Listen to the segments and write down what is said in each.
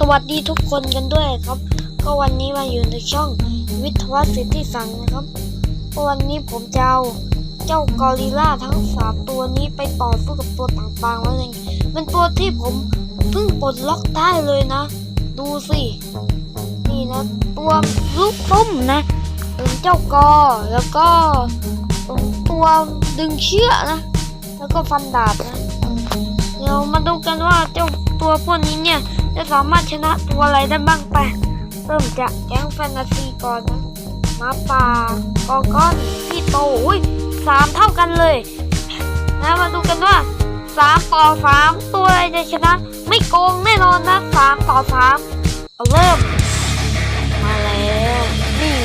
สวัสดีทุกคนกันด้วยครับ ก็วันนี้มาอยู่ในช่องวิทวัฒน์สิทธิสังนะครับ วันนี้ผมจะเอาเจ้ากอริลลาทั้งสามตัวนี้ไปต่อสู้กับตัวต่างๆแล้วเองเป็นตัวที่ผมเพิ่งปลดล็อกได้เลยนะ ดูสิ นี่นะ ตัวลูกตุ้มนะเป็นเจ้ากอแล้วก็ตัวดึงเชือกนะ แล้วก็ฟันดาบนะ เดี๋ยวมาดูกันว่าเจ้าตัวพวกนี้เนี่ย จะสามารถชนะตัวอะไรได้บ้างไป เริ่มจากแก๊งแฟนตาซีก่อนนะมาป่ากอก้อนพี่โตอุ้ยสามเท่ากันเลยนะมาดูกันว่าสามต่อสามตัวอะไรจะชนะ ไม่โกงแน่นอนนะสามต่อสามเอาเริ่ม มาแล้วนี่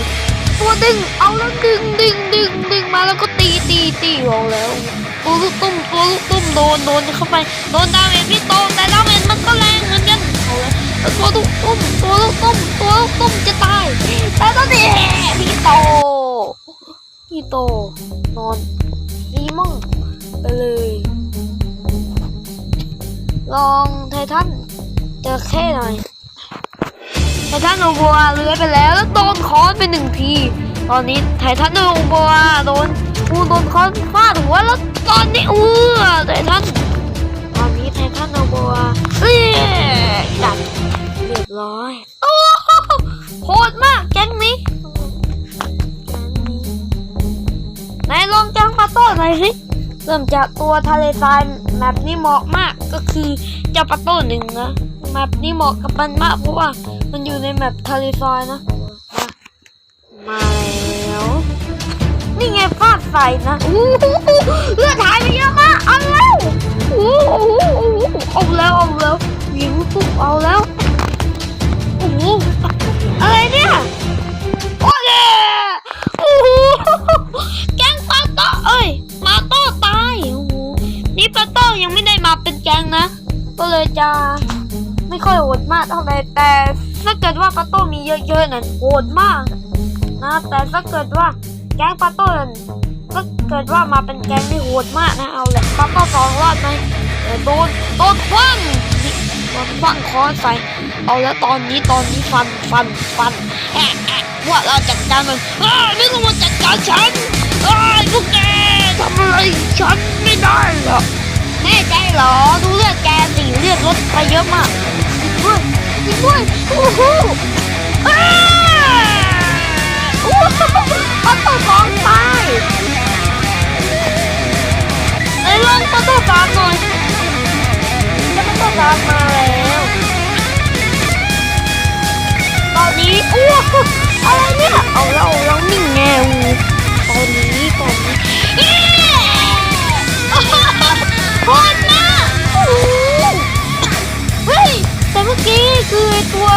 ตัวดึงเอาแล้วดึงดึงดึงดึงมาแล้วก็ตีตีตีเอาแล้วตัวลูกตุ้มตัวลูกตุ้มโดนโดนเข้าไปโดนดาเมจพี่โตแต่ดาเมจมันก็แรง เหมือนกัวแล้วตัวลูกตุ้มตัวตุ้มตัวตุ้มจะตายแต่ตอนนี้พี่โตพี่โตนอนซีมั่งไปเลย ลองไททันเจอแค่หน่อยไททันโนบัวเลื้อยไปแล้วแล้วโดนค้อนไปหนึ่งที ตอนนี้ไททันโนบัวโดนกูโดนค้อนฟาดหัวแล้วตอนนี้อู้ไททัน ททันโนบัวเอ้ยดับเรียบร้อย โอ้โหโหดมากแก๊งนี้แก๊งนี้ไหนลองจังปาโต้หน่อยสิเริ่มจากตัวทะเลทรายแมปนี้เหมาะมากก็คือเจ้าปาโต้หนึ่งนะแมปนี้เหมาะกับมันมากเพราะว่ามันอยู่ในแมปทาริฟายนะ มาแล้วนี่ไงฟาดใส่นะโอ้โหเลือดหายไปเยอะมากเอาแล้วโอ้โห เอาแล้วโอ้โหอะไรเนี่ยโอ้ยโอ้โหแก๊งปาโต้เอ้ยมาโต้ตายโอ้โหนี่ปาโต้ยังไม่ได้มาเป็นแก๊งนะก็เลยจะไม่ค่อยโหดมากเท่าไหร่แต่ถ้าเกิดว่าปาโต้มีเยอะๆนั่นโหดมากนะแต่ถ้าเกิดว่าแก๊งปาโต้นั่นถ้าเกิดว่ามาเป็นแก๊งนี่โหดมากนะเอาแหละปาโต้สองรอดไหมโดนโดนคว้า งนี่โดนคว้างคอนใส่ เอาแล้วตอนนี้ตอนนี้ฟันฟันฟันแอะแอะว่าเราจัดการมันอ้าไม่ต้องมาจัดการฉันอ้าพวกแกทำอะไรฉันไม่ได้หรอกแน่ใจเหรอดูเลือดแกสิเลือดลดไปเยอะมากจริงด้วยจริงด้วยโอ้โหอ้าโอ้โหประตูสองตายไอ้ลองประตูสามหน่อย จะประตูสามาแล้วตอนนี้อ้วอะไรเนี่ยเอาแล้วเราหนี่ไงโอ้โหตอนนี้ตอนนี้เอ๊ะโคตรมากโอ้โหเฮ้ยแต่เมื่อกี้คืออ้ตัว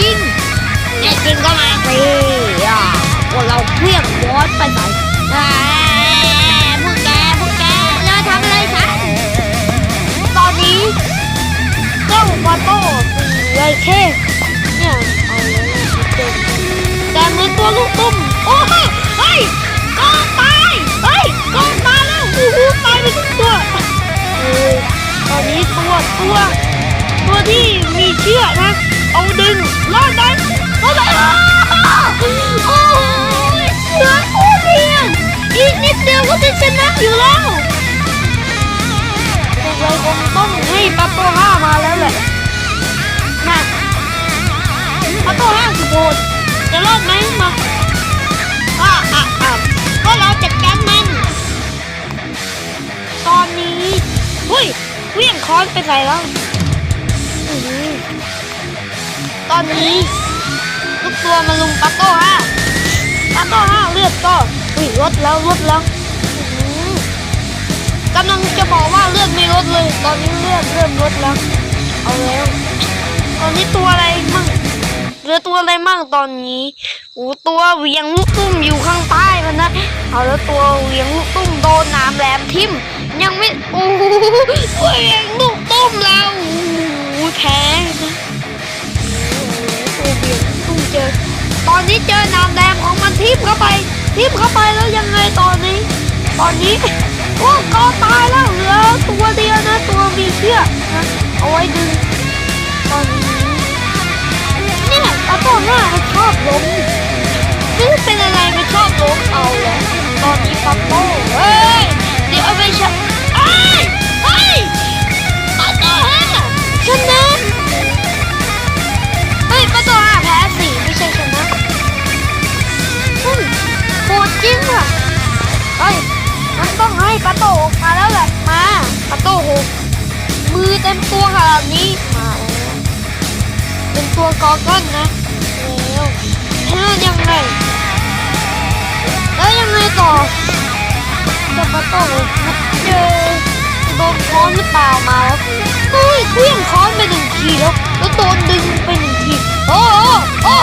เล่นจริงเล่นจริงก็มาสิอะพวกเราเคลื่อนวอดไปใส่อ่าพวกแกพวกแกจะทำอะไรฉันตอนนี้เจ้าบอโต้สี่เลยแค่เนี่ยเอาเลยเจ็บแต่เมือตัวลูกตุ้มโอ้เฮ้ยกองตายเฮ้ยกองตายแล้วโอ้โหตายไปทุกตัวตอนนี้ตัวตัวตัวที่มีเชือกนะเอาดึง รอดไหมรอดไหมโอ้โหเหลือคู่เดียวอีกนิดเดียวก็จะชนะอยู่แล้วเราคงต้องให้ปัตโต้ห้ามาแล้วแหละนะปัตโต้ห้าสุโหดจะรอดไหมมาอะอะอะก็เราจัดการมันตอนนี้เฮ้ยเวี่ยงค้อนไปใส่แล้วอือ ตอนนี้ทุกตัวมาลุมปัตโต้ห้าปัตโต้ห้าเลือดก็อุ้ยลดแล้วลดแล้วกำลังจะบอกว่าเลือดไม่ลดเลย ตอนนี้เลือดเริ่มลดแล้ว เอาแล้วตอนนี้ตัวอะไรมั่งเหลือตัวอะไรมั่งตอนนี้โอ้ตัวเวียงลูกตุ้มอยู่ข้างใต้มันนะเอาแล้วตัวเวียงลูกตุ้มโดนน้ำแหลมทิ่มยังไม่โอ้โหเวียงลูกตุ้มแล้วโอ้แพ้นะ เจอ ตอนนี้เจอน้ำแดงของมันทิ่มเข้าไปทิ่มเข้าไปแล้วยังไงตอนนี้ ตอนนี้โอ้ก็ตายแล้วเหลือตัวเดียวนะตัวมีเชือกนะเอาไว้ดึง มือเต็มตัวขนาดนี้มาแล้วเป็นตัวกอก้อนนะแล้วแล้วยังไงแล้วยังไงต่อจะปะโตเจอโดนค้อนหรือเปล่ามาแล้วเฮ้ยเคลื่อนค้อนไปหนึ่งทีแล้วแล้วโดนดึงไปหนึ่งทีโอ้โหโอ้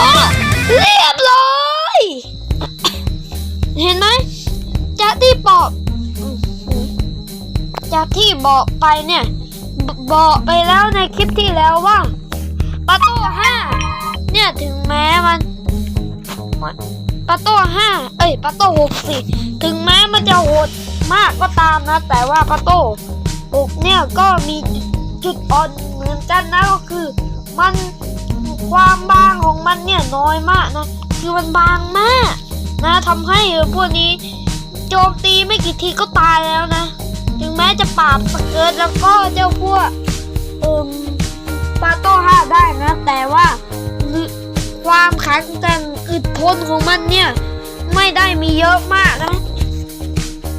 เรียบร้อยเห็นไหมจากที่บอกจากที่บอกไปเนี่ย บอกไปแล้วในคลิปที่แล้วว่าประตูห้าเนี่ยถึงแม้มันมันประตูห้าเอ้ยประตูหกสิถึงแม้มันจะโหดมากก็ตามนะ แต่ว่าประตูหกเนี่ยก็มีจุดอ่อนเหมือนกันนะก็คือ มันความบางของมันเนี่ยน้อยมากนะคือมันบางมาก นะทำให้พวกนี้โจมตีไม่กี่ทีก็ตายแล้วนะ ถึงแม้จะปราบเกิร์ตแล้วก็เจ้าพวกเอ่มปาโต้ห้าได้นะ แต่ว่าความแข็งแกร่งอึดทนของมันเนี่ย ไม่ได้มีเยอะมากนะ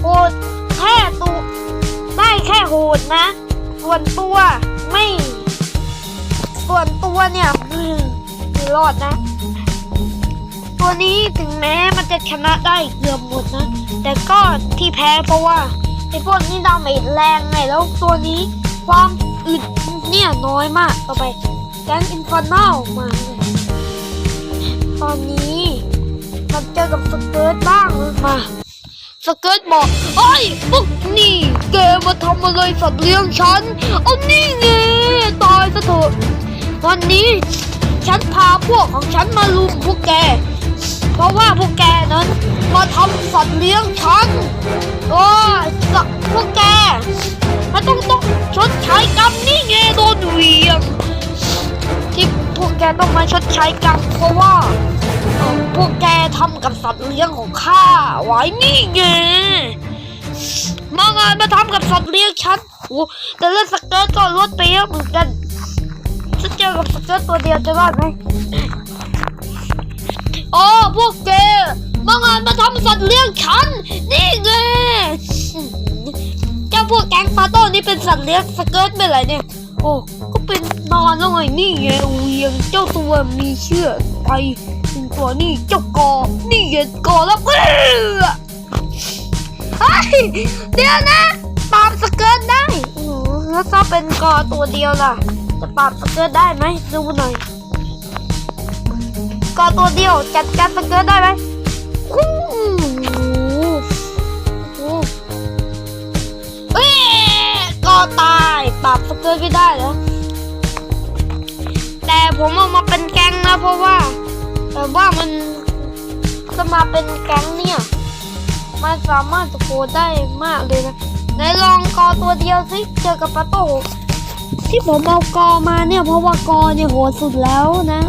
โหดแค่ตัวได้แค่โหดนะ ส่วนตัวไม่ ส่วนตัวเนี่ยอืมไม่รอดนะ ตัวนี้ถึงแม้มันจะชนะได้เกือบหมดนะ แต่ก็ที่แพ้เพราะว่า ไอ้พวกนี้ดาเมจแรงไงแล้วตัวนี้ความอึดเนี่ยน้อยมากต่อไปแก๊งอินฟอร์นอลมาเลยตอนนี้มันเจอกับสเกิร์ตบ้างมาสเกิร์ตบอกไอ้ยพวกนี่แกมาทำอะไรสัตว์เลี้ยงฉันเอานี่ไงตายซะเถอะวันนี้ฉันพาพวกของฉันมาลุมพวกแก เพราะว่าพวกแกนั้นมาทำสัตว์เลี้ยงฉันโอ้ยสัตว์พวกแกมันต้องต้องชดใช้กรรมนี่ไงโดนเหวียงที่พวกแกต้องมาชดใช้กรรมเพราะว่าพวกแกทำกับสัตว์เลี้ยงของข้าไว้นี่ไงมางานมาทำกับสัตว์เลี้ยงฉันโอ้แต่เลือดสเกิร์ตก็ลดไปเยอะเหมือนกันฉันเจอกับสเกิร์ตตัวเดียวจะรอดไหม โอ้พวกแกมางานมาทำสัตว์เลี้ยงฉัน นี่ไงเจ้าพวกแก๊งปาโต้นี่เป็นสัตว์เลี้ยงสเกิร์ตเป็นไรเนี่ย โอ้ก็เป็นนอนแล้วไงนี่ไงเวียงเจ้าตัวมีเชือกไปตัวนี่เจ้ากอ นี่ไงกอแล้วเออเฮ้ยเดี๋ยวนะปราบสเกิร์ตได้โอ้แล้วถ้าเป็นกอตัวเดียวล่ะ จะปราบสเกิร์ตได้ไหมดูหน่อย ก็ตัวเดียว จัดการสเกิร์ตได้ไหมเอ้ยก็ตายปรับสเกิร์ตไม่ได้แล้วแต่ผมเอามาเป็นแก๊งนะเพราะว่า แต่ว่ามันจะมาเป็นแก๊งเนี่ยมันสามารถจะโกได้มากเลยนะไหนลองกอตัวเดียวสิเจอกับปาโตที่ผมเอากอมาเนี่ยเพราะว่ากอเนี่ยโหดสุดแล้วนะ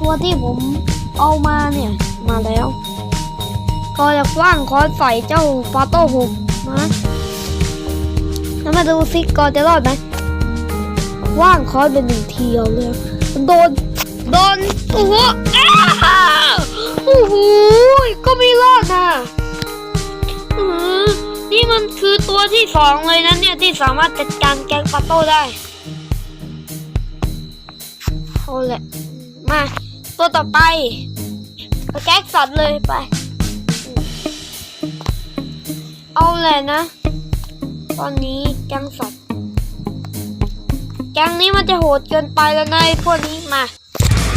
ตัวที่ผมเอามาเนี่ย มาแล้วก็จะกว้างคอใส่เจ้าฟาโต้หกนะแล้วมาดูซิกอจะรอดไหมว่างคอเป็นหนึ่งทีเอาเลยโดนโดนตัวอ้าวโอ้โหก็ไม่รอดนะนี่มันคือตัวที่สองเลยนะเนี่ยที่สามารถจัดการแกงฟาโต้ได้เอาแหละมา ตัวต่อไปแก๊กสัตว์เลยไป เอาเลยนะ ตอนนี้แก๊งสัตว์แก๊งนี้มันจะโหดเกินไปแล้วนะไอ้พวกนี้มา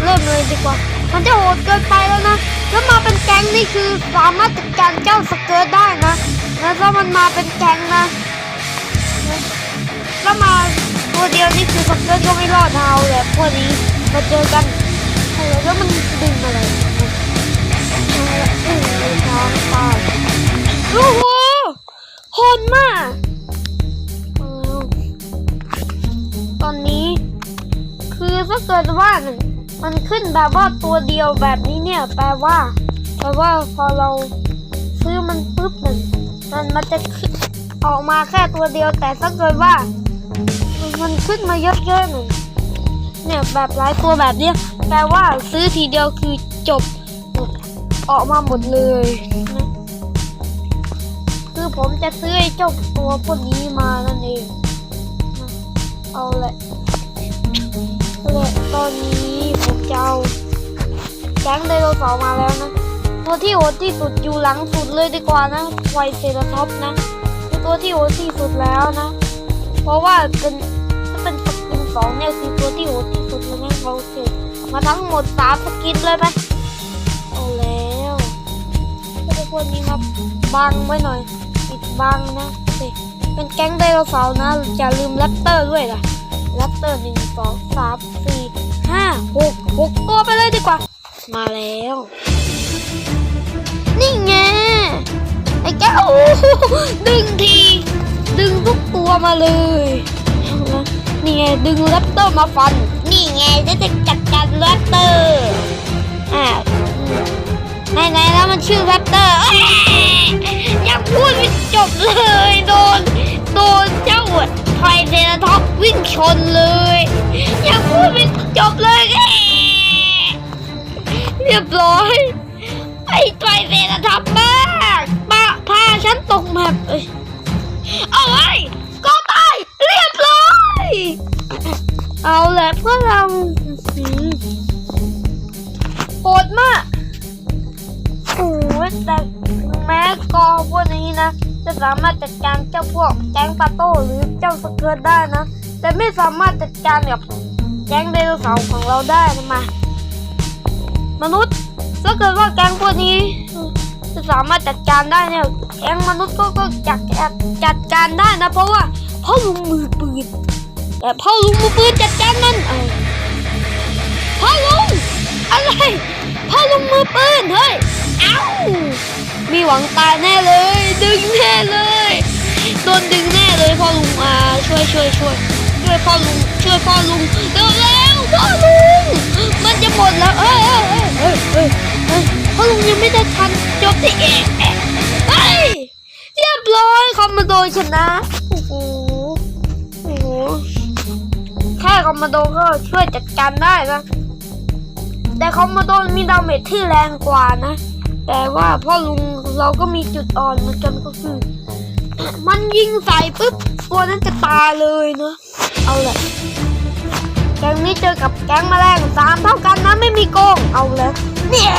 เริ่มเลยดีกว่า มันจะโหดเกินไปแล้วนะแล้วมาเป็นแก๊งนี่คือสามารถจัดการเจ้าสเกิร์ตได้นะแล้วถ้ามันมาเป็นแก๊งนะแล้วมาตัวเดียวนี่คือสเกิร์ตก็ไม่รอดเอาเลยพวกนี้มาเจอกัน ลยแล้วมันดึงอะไรโอ้โหโหดมาก ตอนนี้ คือถ้าเกิดว่ามันขึ้นแบบว่าตัวเดียวแบบนี้เนี่ย แปลว่า แปลว่าพอเราซื้อมันปุ๊บหนึ่งมันมันจะออกมาแค่ตัวเดียวแต่ถ้าเกิดว่า มันขึ้นมาเยอะๆหนึ่ง เนี่ยแบบหลายตัวแบบเนี้ยแปลว่าซื้อทีเดียวคือจบออกมาหมดเลยนะคือผมจะซื้อไอ้เจ้าตัวพวกนี้มานั่นเองนะเอาแหละและตอนนี้ผมจะเอาแก๊งไดโนเสาร์มาแล้วนะตัวที่โหดที่สุดอยู่หลังสุดเลยดีกว่านะไวเซราท็อปนะคือตัวที่โหดที่สุดแล้วนะ เพราะว่าเป็นเป็นสกิน สองเนี่ยคือตัวที่โหดที่สุดเลยนะเราเก็บมาทั้งหมดสามสกินเลยไหมเอาแล้วก็จะพวกนี้มาบังไว้หน่อยปิดบังนะสิเป็นแก๊งไดโนเสาร์นะอย่าลืมแรปเตอร์ด้วยล่ะแรปเตอร์หนึ่งสองสามสี่ห้าหกหกตัวไปเลยดีกว่า มาแล้ว นี่ไงไอ้แก้วดึงทีดึงทุกตัวมาเลย นี่ไงดึงแรปเตอร์มาฟัน นี่ไงจะจะจัดการแรปเตอร์อ่าไหนไหนๆแล้วมันชื่อแรปเตอร์เอ้ยยังพูดไม่จบเลยโดนโดนเจ้าไทรเซราท็อปวิ่งชนเลยยังพูดไม่จบเลยเอ้ยเรียบร้อยไอ้ไตรเซราท็อปมากมาพาฉันตกแมปเอ้ยเอาไว้ เอาแหละเพื่อเราโหดมากโอ้ยแต่แม้กอพวกนี้นะ จะสามารถจัดการเจ้าพวกแก๊งปาโต้หรือเจ้าสเกิร์ตได้นะ แต่ไม่สามารถจัดการกับแก๊งไดโนเสาร์ของเราได้นะมามนุษย์ถ้าเกิดว่าแก๊งพวกนี้ จะสามารถจัดการได้เนี่ยแก๊งมนุษย์ก็ก็จัดจัดการได้นะ เพราะว่าเพ่อลุงมือปืน แต่พ่อลุงมือปืนจัดการมันเออพ่อลุงอะไรพ่อลุงมือปืนเฮ้ยเอ้ามีหวังตายแน่เลย ดึงแน่เลยโดนดึงแน่เลยพ่อลุงอ่าช่วยช่วยช่วยช่วยพ่อลุงช่วยพ่อลุงเร็วเร็วพ่อลุงมันจะหมดแล้วเอ้ยเอ้ยเอ้ยเอ้ยเอ้ยพ่อลุงยังไม่ได้ทันจบที่เอะเอะเฮ้ยเรียบร้อยคอมมานโดชนะ แค่คอมมานโดก็ช่วยจัดการได้นะ แต่คอมมานโดมีดาเมจที่แรงกว่านะ แต่ว่าพ่อลุงเราก็มีจุดอ่อนเหมือนกันก็คือ มันยิงใส่ปุ๊บตัวนั้นจะตายเลยเนาะเอาแหละแก๊งนี้เจอกับแก๊งแมลงสามเท่ากันนะไม่มีโกงเอาเลยเนี่ย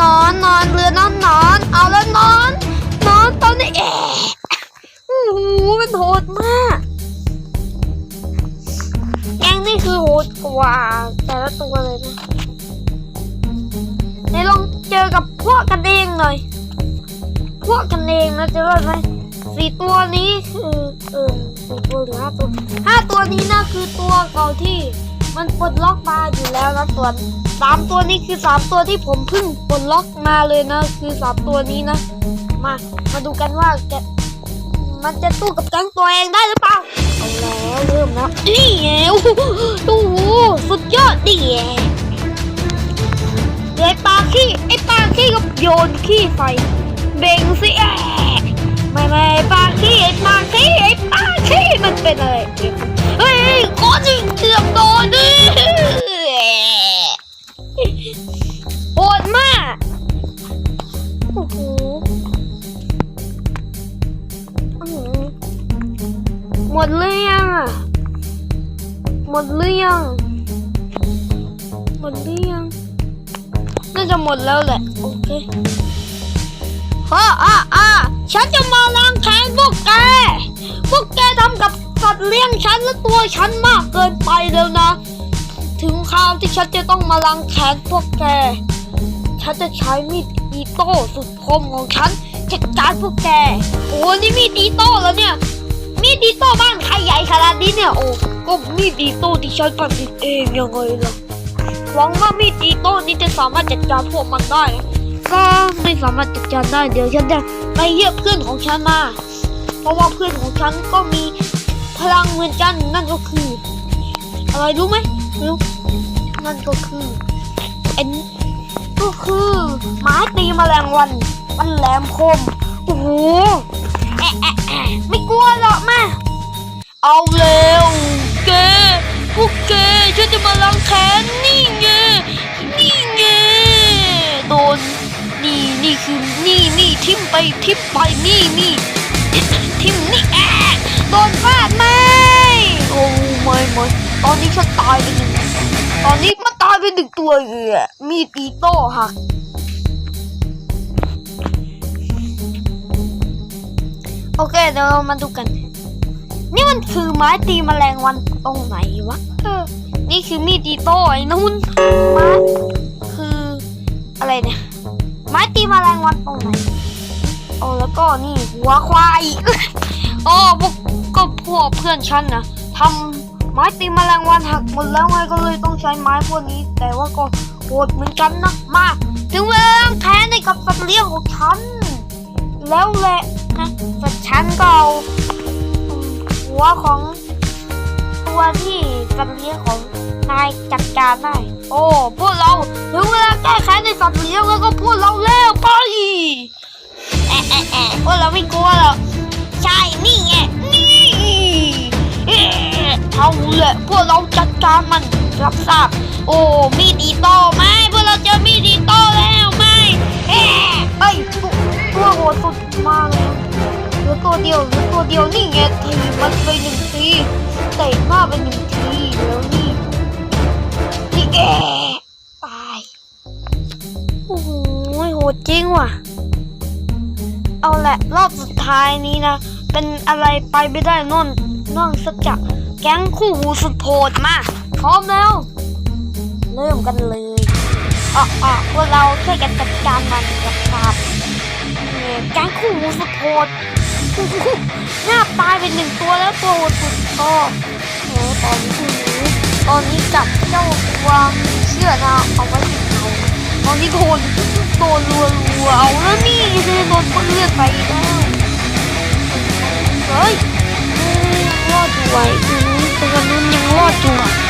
นอนนอนเรือนอนนอนเอาแล้วนอน นอนตอนนี้เอะโอ้โหมันโหดมาก แกงนี่คือโหดกว่าแต่ละตัวเลยนะไหนลองเจอกับพวกกันเองหน่อย พวกกันเองนะจะรอดไหมสี่ตัวนี้คือเออสี่ตัวหรือห้าตัวห้าตัวนี้นะคือตัวเก่าที่มันปลดล็อกมาอยู่แล้วนะส่วนสามตัวนี้คือสามตัวที่ผมเพิ่งปลดล็อกมาเลยนะ คือสามตัวนี้นะ มามาดูกันว่าแกมันจะสู้กับแก๊งตัวเองได้หรือเปล่าเอา แล้วเริ่มแล้วนี่ไงโอ้โหสุดยอดดิเดี๋ยวไอปลาขี้ไอ้ปลาขี้ก็โยนขี้ใส่เบ่งสิแอะไม่ไม่ปลาขี้ไอ้ปลาขี้ไอ้ปลาขี้มันเป็นอะไรเฮ้ยก้อนนี่เกือบโดนดิโหดมากโอ้โห หมดเลยยังอะ หมดหรือยัง หมดหรือยัง น่าจะหมดแล้วแหละ โอเคฮ่าอ่าอ่าฉันจะมาล้างแค้นพวกแก พวกแกทำกับสัตว์เลี้ยงฉันและตัวฉันมากเกินไปแล้วนะ ถึงคราวที่ฉันจะต้องมาล้างแค้นพวกแก ฉันจะใช้มีดอีโต้สุดคมของฉันจัดการพวกแก โอ้นี่มีดอีโต้แล้วเนี่ย มีดอีโต้บ้านใครใหญ่ขนาดนี้เนี่ยโอ้ก็มีดอีโต้ที่ฉันผลิตเองยังไงล่ะหวังว่ามีดอีโต้นี้จะสามารถจัดการพวกมันได้ ก็ไม่สามารถจัดการได้เดี๋ยวฉันจะไปเรียกเพื่อนของฉันมา เพราะว่าเพื่อนของฉันก็มีพลังเหมือนกันนั่นก็คืออะไรรู้ไหมรู้นั่นก็คือเอ็นก็คือไม้ตีแมลงวันมันแหลมคมโอ้โห กลัวหรอกมาเอาเร็วแกพวกแกฉันจะมาล้างแค้นนี่ไงนี่ไงโดนนี่นี่คือนี่นี่ทิมไปทิมไปนี่นี่ทิมนี่แอะโดนฟาดไหมโอ้ไม่ไม่ตอนนี้ฉันตายไปหนึ่งตอนนี้มันตายไปหนึ่งตัวเลยมีดอีโต้หัก โอเคเดี๋ยวเรามาดูกัน นี่มันคือไม้ตีแมลงวันตรงไหนวะเออนี่คือมีดอีโต้ไอ้นุ่นไม้คืออะไรเนี่ยไม้ตีแมลงวันตรงไหนโอ้แล้วก็นี่หัวควายโอ้พวกก็พวกเพื่อนฉันนะทำไม้ตีแมลงวันหักหมดแล้วไงก็เลยต้องใช้ไม้พวกนี้ แต่ว่าก็โหดเหมือนกันนะมาถึงเวลาแพ้ในกับสัตว์เลี้ยงของฉัน แล้วแหละนะสัตว์ฉันเก็เอาหัวของตัวที่สัตว์เลี้ยงของนายจัดการได้ โอ้พวกเราถึงเวลาแก้แค้นในสัตว์เลี้ยงแล้วก็พวกเราแล้วไปแอะแอะแอะพวกเราไม่กลัวหรอกใช่นี่ไงนี่เอ๊ะเอาแหละพวกเราจัดการมันรับทราบ โอ้มีดีโตไหมพวกเราเจอมีดีโตแล้วไหมเอ๊ะ เอ้ยตัวตัวโหดสุดมากเลยหลือตัวเดียวหลือตัวเดียวนี่ไงทีมันไปหนึ่งทีเตะหน้าไปหนึ่งทีแล้วนี่นี่แกตายโอ้โหโหดจริงว่ะ เอาแหละรอบสุดท้ายนี้นะ เป็นอะไรไปไม่ได้นอนนอกจากแก๊งคู่หูสุดโหดมาพร้อมแล้ว เริ่มกันเลยอะอะพวกเราช่วยกันจัดการมันกับครับ เนี่ยแก๊งคู่หูสุดโหดหน้าตายเป็นหนึ่งตัวแล้วตัวโหดสุดก็โอ้ตอนนี้คู่หูตอนนี้จับเจ้าความเชื่อนะเอาไว้ที่เขาตอนนี้โดนโดนรัวรัวเอาแล้วนี่เลยโดนเลือดไปแล้วเฮ้ยรอดอยู่ไว้อืมตัวนั้นยังรอดอยู่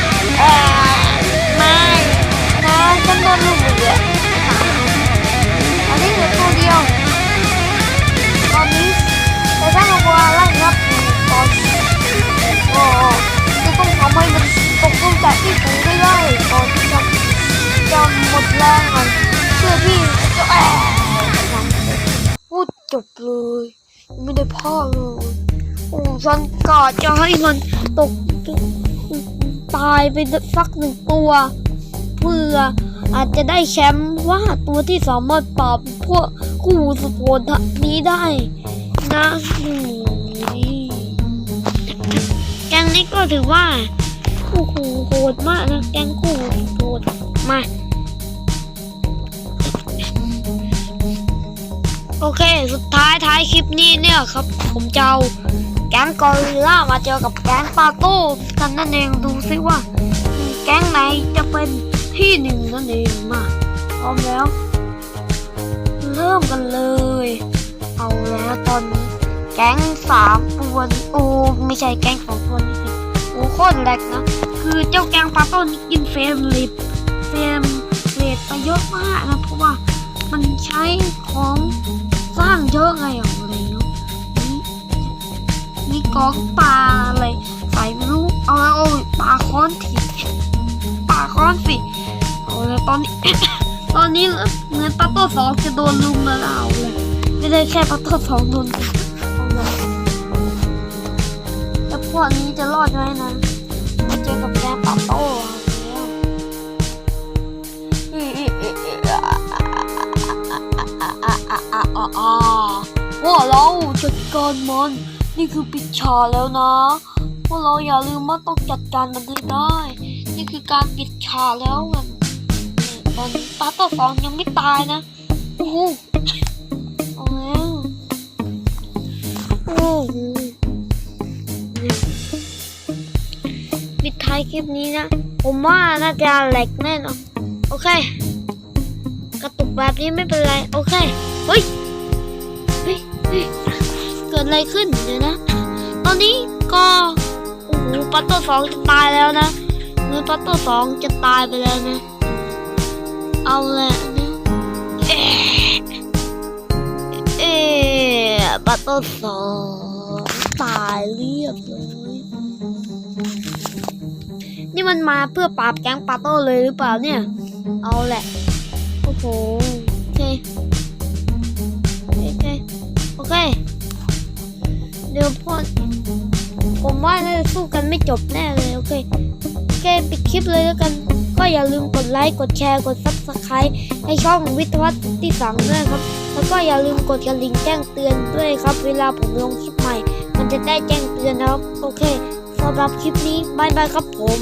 กลงจากที่สูงให้ได้ตอนที่จะจะหมดแรงมันเพื่อที่จะแอบพูดจบเลย ไม่ได้พ่อเลยโอ้ฉันกะจะให้มันตกตายไปสักหนึ่งตัว เพื่ออาจจะได้แชมป์ว่าตัวที่สามารถปราบพวกคู่สุดโหดนี้ได้ นะนี่แกงนี้ก็ถือว่า โอ้โหโหดมากนะแกงคู่โหดมา โอเค สุดท้ายท้ายคลิปนี้เนี่ยครับ ผมจะเอาแก๊งกอริลล่ามาเจอกับแก๊งปาโต้กันนั่นเองดูซิว่า แก๊งไหนจะเป็นที่หนึ่งนั่นเองมาพร้อมแล้ว เริ่มกันเลย เอาแล้วตอนนี้แก๊งสามตัวนโอ้ไม่ใช่แก๊งสองตัวนี่โอ้โคตรแหลกนะ คือเจ้าแกงปลาต้นกินเฟรมลิปเฟรมเรทไปเยอะมากนะเพราะว่ามันใช้ของสร้างเยอะไงอะไรเนาะนี่นี่กองปลาอะไรใส่ไม่รู้เอาแล้วเอาปลาค้อนถีปลาค้อนสิเอาแล้วตอนนี้ ตอนนี้เหมือนปาต้สองจะโดนลุมแล้วเอาเลยไม่ได้แค่ปลาต้สองโดนแล้วพวกนี้จะรอดไหมนะ เจอกับแกปาโต้แล้วพวกเราจัดการมันนี่คือปิดฉากแล้วนะพวกเราอย่าลืมว่าต้องจัดการมันให้ได้ นี่คือการปิดฉากแล้วกันตอนนี้ปาตัวฟองยังไม่ตายนะโอ้โหเอาแล้วโอ้โห ท้ายคลิปนี้นะ ผมว่าน่าจะแหลกแน่นอนโอเค กระตุกแบบนี้ไม่เป็นไร โอเค เฮ้ย เฮ้ย เกิดอะไรขึ้นเดี๋ยวนะ ตอนนี้ก็โอ้โหปัตโต้สองจะตายแล้วนะเมื่อปัตโต้สองจะตายไปแล้วนะ เอาแหละนะเอ๊ะเอปัตโต้สองตายเรียบร้อย นี่มันมาเพื่อปราบแก๊งปัตโต้เลยหรือเปล่าเนี่ย เอาแหละ โอ้โห โอเค โอเค โอเค เดี๋ยวพ่อผมว่าน่าจะสู้กันไม่จบแน่เลย โอเค โอเค ปิดคลิปเลยแล้วกัน ก็อย่าลืมกดไลค์ กดแชร์ กดซับสไครต์ให้ช่องวิทยวัฒน์ที่สังด้วยครับ แล้วก็อย่าลืมกดกระดิ่งแจ้งเตือนด้วยครับ เวลาผมลงคลิปใหม่ มันจะได้แจ้งเตือนนะครับ โอเค สำหรับคลิปนี้บายบายครับผม